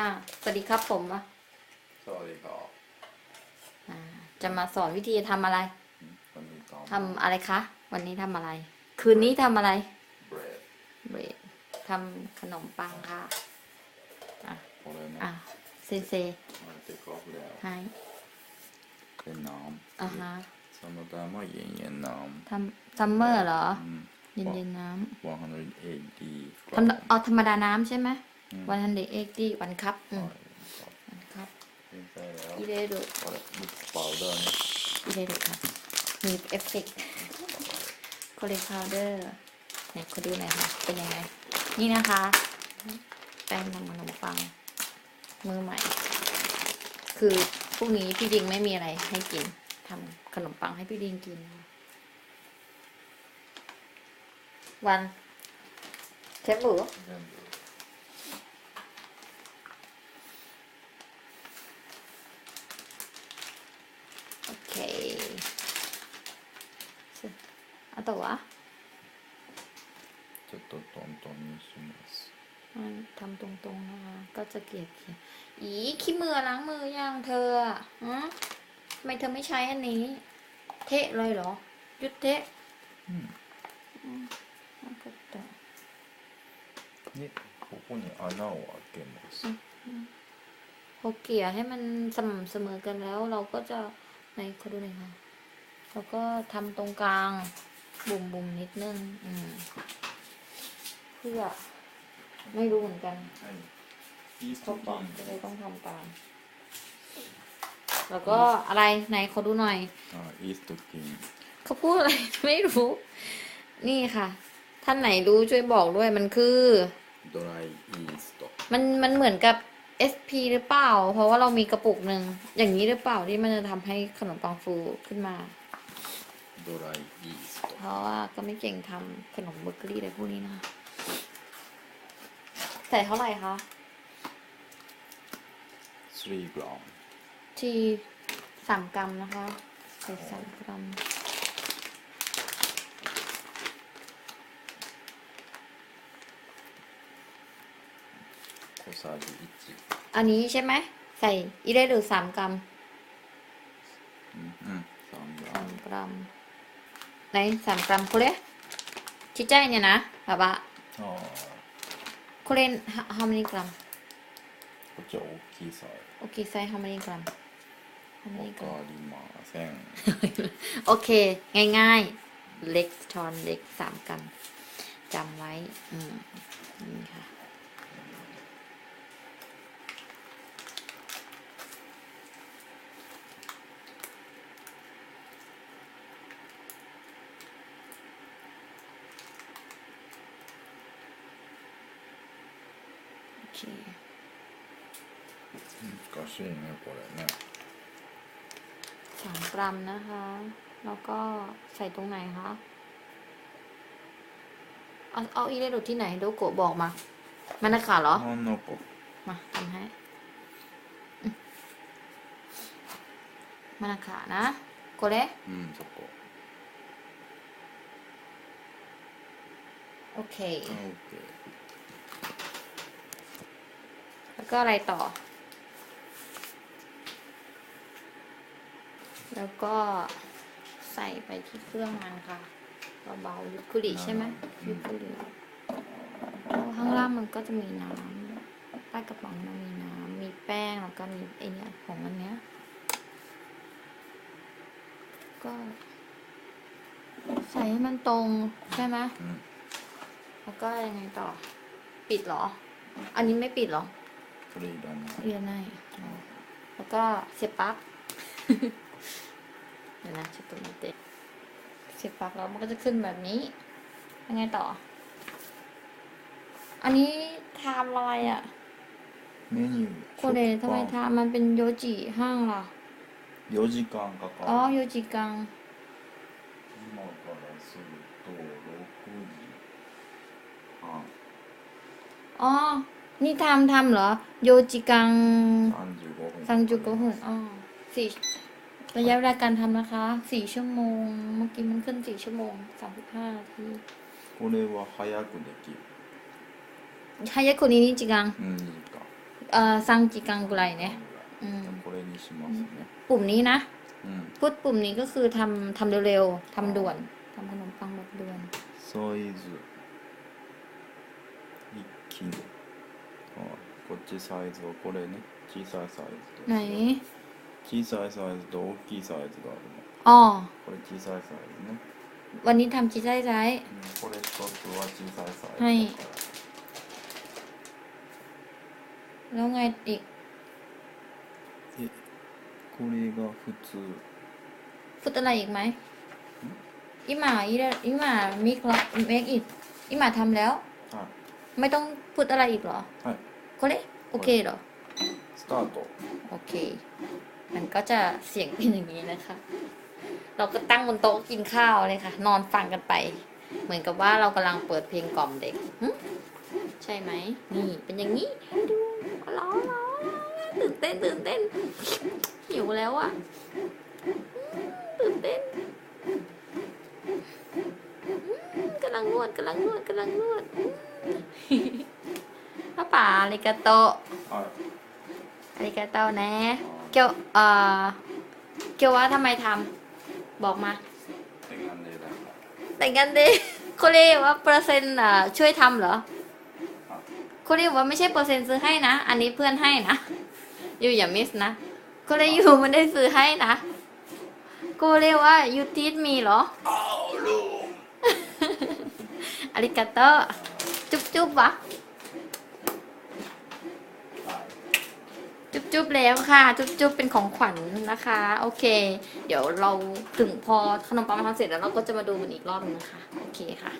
่าสวัสดีครับผมวะสวัสดีครับจะมาสอนวิธีทำอะไรวันอทำอะไรคะ วันนี้ทำอะไร คืนนี้ทำอะไรเบรดเบรทำขนมปังค่ะ อะเซนเซเซมาบแล้วใช่เป็นน้ำอะฮะสมมติว่าเย็นเย็นน้ำทำซัมำเมอร์เหรอ เย็นๆน้ำ180กรัำมทำเอาธรรมดาน้ำใช่ไหม วันฮันเดเอ็กซ์ตี้วันครับอืมวันครับอีเดโดเป่าเดินอีเดโดค่ะมีเอฟเฟกต์โคเลพาวเดอร์ไหนขอดูหน่อยค่ะเป็นยังไง นี่นะคะ แป้งทำขนมปัง มือใหม่ คือพรุ่งนี้พี่ดิงไม่มีอะไรให้กินทำขนมปังให้พี่ดิงกิน วันเชฟหมู 部 โอเคあとはちょっとトントンにします มันทำตรงๆนะคะ ก็จะเกลี่ยเกลี่ยอีขี้มือล้างมือยังเธออะฮะทำไมเธอไม่ใช้อันนี้ เทะเลยเหรอ ยุดเทะ うんなんかだでここに穴を開けます พอเกลี่ยให้มันสม่ำเสมอกันแล้ว เราก็จะ ไหนขอดูหน่อยค่ะ แล้วก็ทำตรงกลางบุ่มบุ่มนิดนึงอืมเพื่อไม่รู้เหมือนกันทดลองก็เลยต้องทำตาม แล้วก็อะไรไหนขอดูหน่อยอ๋อ is to king เขาพูดอะไรไม่รู้ นี่ค่ะ ท่านไหนรู้ช่วยบอกด้วยมันคือ dry east มันมันเหมือนกับ SP หรือเปล่า เพราะว่าเรามีกระปุกหนึ่ง อย่างนี้หรือเปล่าที่มันจะทำให้ขนมปังฟูขึ้นมา ドライイースト เพราะว่าก็ไม่เก่งทำขนมเบเกอรี่อะไรพวกนี้นะคะใส่เท่าไหร่คะ 3グラム ทีสามกรัมนะคะ ใส่สามกรัม 小さじ อันนี้ใช่ไหม ใส่อีได้หรือสามกรัม 1うん3グラ สาม ム กรัมไหนสามกรัมこれちっちゃいねなババああこれ how how many กรัม こっちは大きいサイ โอเคไซส์ how many กรัม how ズ many わกรัม かりません โอเค ง่ายๆ เล็กช้อนเล็กสามกรัมจำไว้ อืมนี่ค่ะ โอเค 難しいねこれね สามกรัมนะคะ แล้วก็ใส่ตรงไหนคะ เอาเอาอีเดโดที่ไหนโดโกะบอกมามันนะขาเหรอ 真ん中 มาทำให้อืมมันนะขานะโกเร うんそこ โอเค あ OK แล้วก็อะไรต่อ แล้วก็ใส่ไปที่เครื่องมันค่ะเบาๆยุคุริใช่ไหมยุคุริแล้วข้างล่างมันก็จะมีน้ำใต้กระป๋องมันมีน้ำมีแป้งแล้วก็มีไอเนี้ยของอันเนี้ยก็ ใส่ให้มันตรงใช่ไหมうんแล้วก็ยังไงต่อ ปิดเหรอ อันนี้ไม่ปิดเหรอ それいらない เรียนได้แล้วก็เสียบปลั๊ก เดี๋ยวนะจะตัวมันเตะเสียบปลั๊กแล้วมันก็จะขึ้นแบบนี้ ยังไงต่อ อันนี้ไทม์อะไรอ่ะ メニュー โคเดทำไมไทม์มันเป็นโยจิห้างล่ะ 4時間かか อ๋อ る โยจิกัง 今からすると6時半 อ๋อ นี่ทำทำเหรอ โยจิกังสังจุกหุ่นอ๋อสี่ระยะเวลาการทำนะคะ สี่ชั่วโมง เมื่อกี้มันขึ้นสี่ชั่วโมงสามสิบห้าที 오늘와 하야구 느낌 ใช้ยากุนนี้นี่จิกังอื음이거 เอ่อซังจิกังกุไรเนี่ยอืมปุ่มนี้นะ 음 พูดปุ่มนี้ก็คือทำทำเร็วๆทำด่วนทำขนมปังแบบด่วน 소이즈 이킨 こっちサイズはこれね小さいサイズと ไหน 小さいサイズと大きいサイズがあるの อ๋อ これ小さいサイズね、 วันนี้ทำชีสไส้ไซส์ うんこれ一つは小さいサイズだから、はいแล้วไงอีก でこれが普通 พูดอะไรอีกไหมอีหมาอีเดอีหมามิกแล้วเมกอีกอีหมาทำแล้ว はい ไม่ต้องพูดอะไรอีกเหรอ はい โคเละโอเคเหรอ スタート โอเค มันก็จะเสียงเป็นอย่างนี้นะคะ เราก็ตั้งบนโต๊ะกินข้าวเลยค่ะ นอนฟังกันไป เหมือนกับว่าเรากำลังเปิดเพลงกล่อมเด็กหึใช่ไหม นี่เป็นอย่างนี้ให้ดูร้องร้องตื่นเต้นตื่นเต้น หิวแล้วอ่ะอืมตื่นเต้นอืมกำลังนวดกำลังนวดกำลังนวดอืม ป้าป่าอาริกาโตะ はい อาริกาโตะนะ เกียวเอ่อเกียวว่าทำไมทำบอกมา 手がねだか แต่งกันดิ โคเรียว่าเปอร์เซ็นต์อ่ะช่วยทำเหรอโคเรียว่าไม่ใช่เปอร์เซ็นต์ซื้อให้นะ อันนี้เพื่อนให้นะ อยู่อย่ามิสนะโคเรียอยู่ไม่ได้ซื้อให้นะโคเรียว่ายูทีดมีเหรอ อาริกาโตจุ๊บจุ๊บวะ จุ๊บแล้วค่ะ จุ๊บจุ๊บเป็นของขวัญนะคะ โอเค เดี๋ยวเราถึงพอขนมปังทำเสร็จแล้วเราก็จะมาดูมันอีกรอบนึงนะคะโอเคค่ะ